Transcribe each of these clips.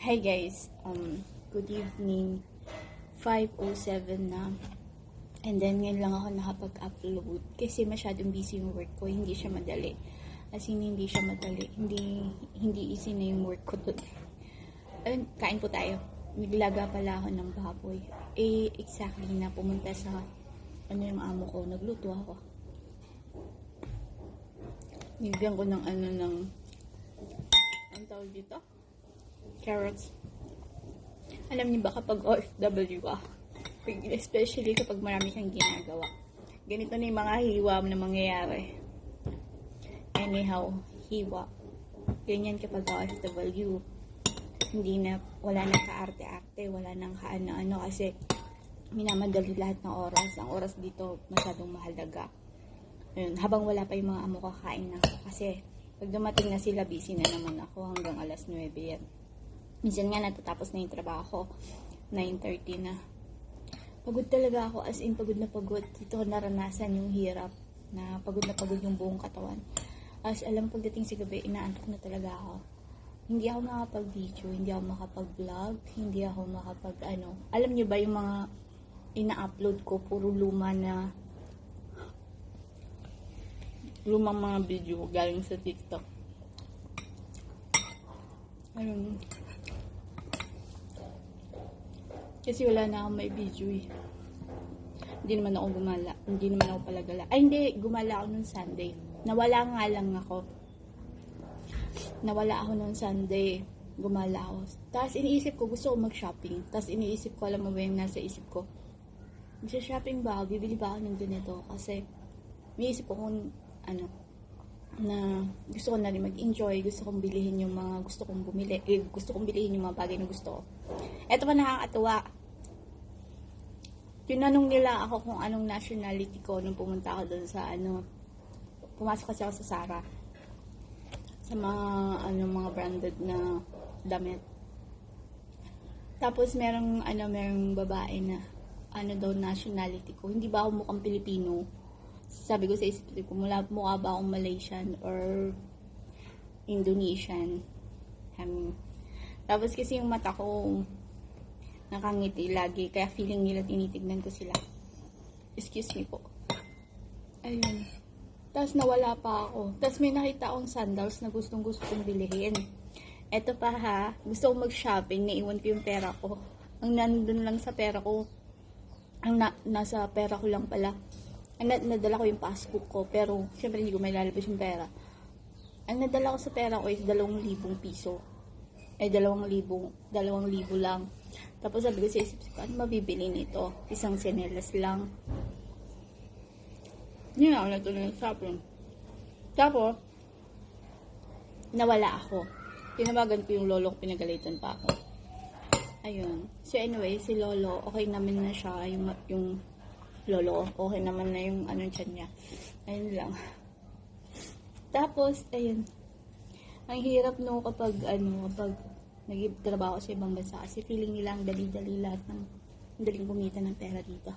Hi guys, um, good evening. 5.07 na. And then, ngayon lang ako nakapag-upload. Kasi masyadong busy yung work ko. Hindi siya madali. As in, hindi siya madali. Hindi, hindi easy na yung work ko doon. Ayun, kain po tayo. Naglaga pala ako ng baboy. Eh, exactly na pumunta sa, ano yung amo ko, nagluto ako. Nibigyan ko ng ano ng, ang tawag dito? Carrots. Alam niyo ba kapag OFW ka, especially kapag marami kang ginagawa, ganito na yung mga hiwa na mangyayari. Anyhow, hiwa. Ganyan kapag OFW. Hindi na, wala nang kaarte-arte, wala nang kaano-ano kasi minamadali lahat ng oras. Ang oras dito masyadong mahalaga. Ayun, habang wala pa yung mga amo kakain na. Kasi pag dumating na sila, busy na naman ako hanggang alas 9 yan. Minsan nga natatapos na yung trabaho. 9.30 na. Pagod talaga ako. As in, pagod na pagod. Dito ko naranasan yung hirap. Na pagod na pagod yung buong katawan. As alam, pagdating sa gabi, inaantok na talaga ako. Hindi ako makapag-video. Hindi ako makapag-vlog. Hindi ako makapag, ano. Alam niyo ba yung mga ina-upload ko, puro luma na lumang mga video galing sa TikTok. Ayun. Kasi wala na akong may video eh. Hindi naman ako gumala. Hindi naman ako pala gala. Ay hindi, gumala ako nung Sunday. Nawala nga lang ako. Nawala ako nung Sunday. Gumala ako. Tapos iniisip ko, gusto ko mag-shopping. Tapos iniisip ko, alam mo ba yung nasa isip ko? Mag-shopping ba? Bibili ba ako ng ganito? Kasi, iniisip ko kung, ano, na gusto ko na rin mag-enjoy, gusto kong bilihin yung mga gusto kong bumili, eh, gusto kong bilihin yung mga bagay na gusto ko. Eto pa nakakatuwa. Tinanong nila ako kung anong nationality ko nung pumunta ako doon sa ano, pumasok kasi ako sa Sara. Sa mga, ano, mga branded na damit. Tapos merong, ano, merong babae na, ano daw nationality ko. Hindi ba ako mukhang Pilipino? Sabi ko sa isip ko, mula mukha ba akong Malaysian or Indonesian. Um, tapos kasi yung mata ko nakangiti lagi, kaya feeling nila tinitignan ko sila. Excuse me po. Ayun. Tapos nawala pa ako. Tapos may nakita akong sandals na gustong gusto kong bilhin. Eto pa ha, gusto kong mag-shopping, naiwan ko yung pera ko. Ang nandun lang sa pera ko, ang na, nasa pera ko lang pala, ang na- nadala ko yung passbook ko, pero syempre hindi ko may lalabas yung pera. Ang nadala ko sa pera ko is dalawang libong piso. Eh, dalawang libong, dalawang libo lang. Tapos sabi ko sa isip ko, ano mabibili nito? Isang senelas lang. Yun ako natuloy ng shopping. Tapos, nawala ako. Tinawagan ko yung lolo ko, pinagalitan pa ako. Ayun. So anyway, si lolo, okay naman na siya, yung, yung lolo ko. Okay naman na yung ano tiyan niya. Ayun lang. Tapos, ayun. Ang hirap no kapag ano, kapag nagtrabaho sa ibang bansa kasi feeling nila ang dali-dali lahat ng daling kumita ng pera dito.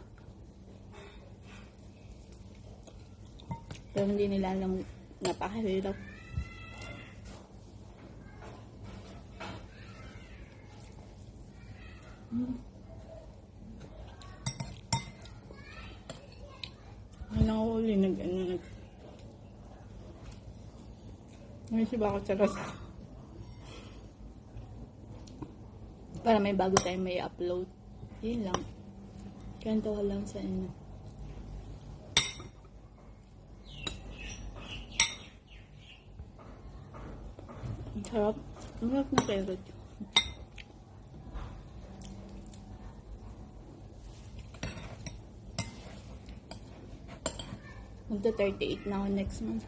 Pero hindi nila alam napakahirap. Hmm. Ano ako uli nag ano nag May siba ako charos. Para may bago tayong may upload. Yun lang. Kanto ko lang sa inyo. Ang sarap. Ang sarap na carrot. Magta 38 na ako next month.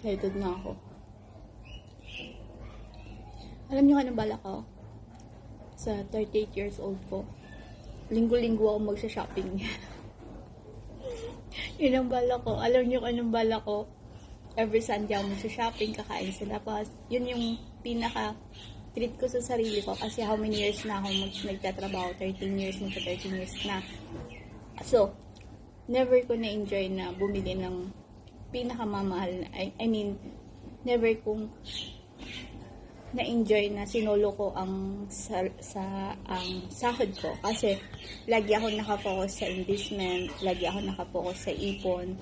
Excited na ako. Alam niyo ano bala ko? Sa 38 years old ko. Linggo-linggo ako magsa-shopping. Yun ang bala ko. Alam niyo kung anong bala ko? Every Sunday ako magsa-shopping, kakain sa labas. Yun yung pinaka treat ko sa sarili ko kasi how many years na ako mag nagtatrabaho 13 years magka 13 years na so never ko na enjoy na bumili ng pinakamamahal na, I, I mean, never kong na-enjoy na sinolo ko ang sa, sa ang sahod ko kasi lagi ako nakapokus sa investment, lagi ako nakapokus sa ipon,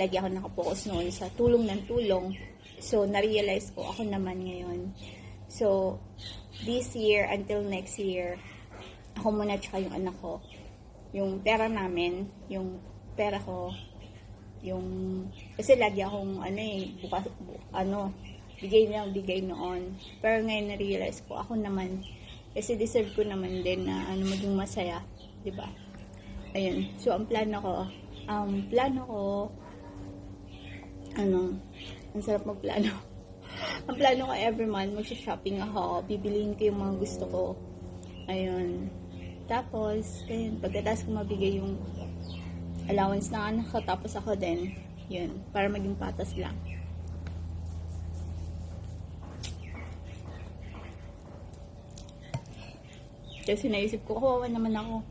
lagi ako nakapokus noon sa tulong ng tulong. So, na-realize ko ako naman ngayon. So, this year until next year, ako muna tsaka yung anak ko. Yung pera namin, yung pera ko, yung, kasi lagi akong, ano eh, bukas, bu, ano, bigay lang bigay noon. Pero ngayon na-realize ko, ako naman, kasi deserve ko naman din na, ano, maging masaya, di ba? Ayun. So, ang plano ko, ang plano ko, ano, ang sarap magplano. ang plano ko every month, mag-shopping ako, bibiliin ko yung mga gusto ko. Ayun. Tapos, ayun, pagkatapos ko mabigay yung allowance ng anak tapos ako din, yun, para maging patas lang. Kasi naisip ko, kawawa naman ako.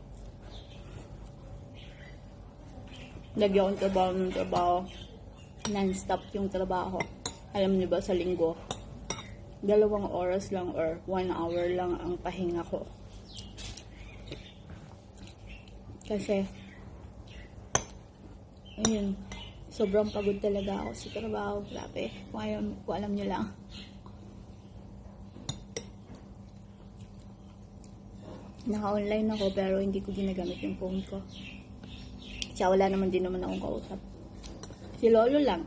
Lagi akong trabaho ng trabaho. Non-stop yung trabaho. Alam niyo ba sa linggo, dalawang oras lang or one hour lang ang pahinga ko. Kasi, ayun, sobrang pagod talaga ako sa trabaho. Grabe. Kung, ayaw, kung alam niyo lang. Naka-online ako pero hindi ko ginagamit yung phone ko. Tsaka wala naman din naman akong kausap. Si Lolo lang.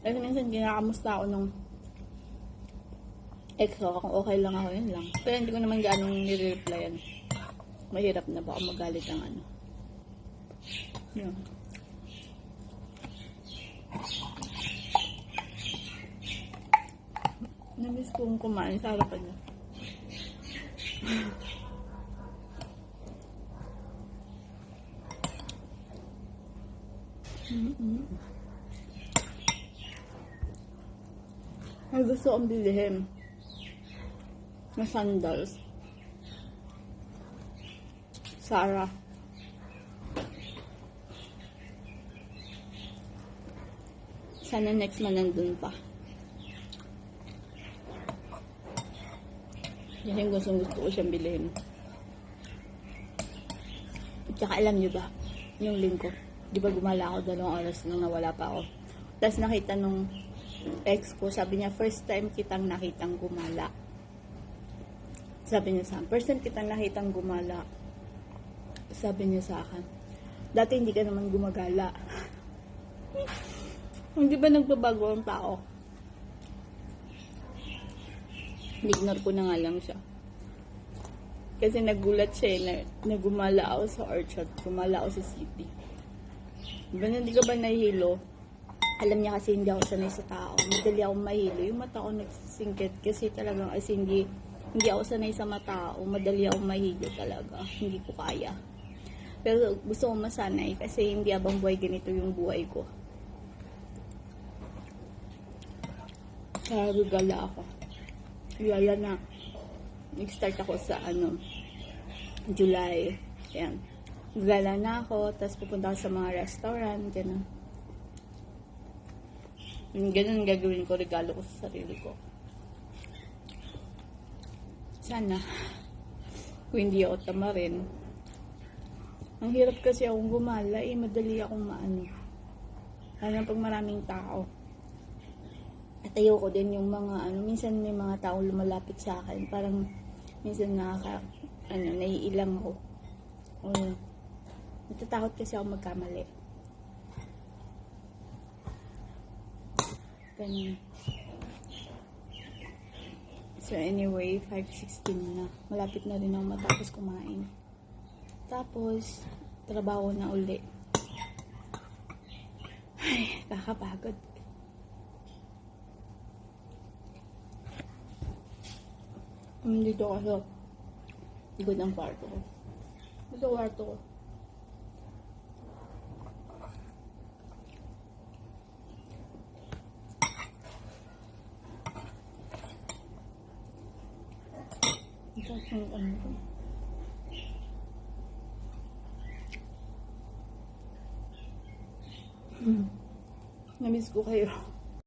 Kasi minsan kinakamusta ako nung ex ko kung okay lang ako, yun lang. Pero hindi ko naman ganong nire-replyan. Mahirap na baka magalit ang ano. Yun. Namiss kong kumain sa harapan niya. Mm-mm. May gusto kong bilhin na sandals. Sarah. Sana next month nandun pa. Kasi gusto gusto ko siyang bilhin. At saka alam niyo ba, yung lingko, di ba gumala ako dalawang oras nung nawala pa ako. Tapos nakita nung ex ko, sabi niya, first time kitang nakitang gumala. Sabi niya sa akin, first time kitang nakitang gumala. Sabi niya sa akin, dati hindi ka naman gumagala. hindi ba nagbabago ang tao? Ignore ko na nga lang siya. Kasi nagulat siya eh, na, na gumala ako sa orchard, gumala ako sa city. Diba hindi ka ba nahihilo? Alam niya kasi hindi ako sanay sa tao. Madali ako mahilo. Yung mata ko nagsisingkit kasi talagang as hindi, hindi ako sanay sa mata ko. Madali ako mahilo talaga. Hindi ko kaya. Pero gusto ko masanay kasi hindi abang buhay ganito yung buhay ko. Kaya gala ako. Yaya na. Nag-start ako sa ano, July. Yan. Gala na ako, tapos pupunta ako sa mga restaurant, gano'n. Ganun gagawin ko, regalo ko sa sarili ko. Sana, kung hindi ako tamarin. Ang hirap kasi akong gumala, eh, madali akong maano. Lalo pag maraming tao. At ayoko din yung mga, ano, minsan may mga tao lumalapit sa akin, parang minsan nakaka, ano, naiilang ako. O, natatakot kasi ako magkamali. Ganyan. So anyway, 5.16 na. Malapit na rin ako matapos kumain. Tapos, trabaho na uli. Ay, kakapagod. Um, dito kasi, likod ang kwarto ko. Dito kwarto ko. Ito yung ano ko. Hmm. Namimiss ko kayo.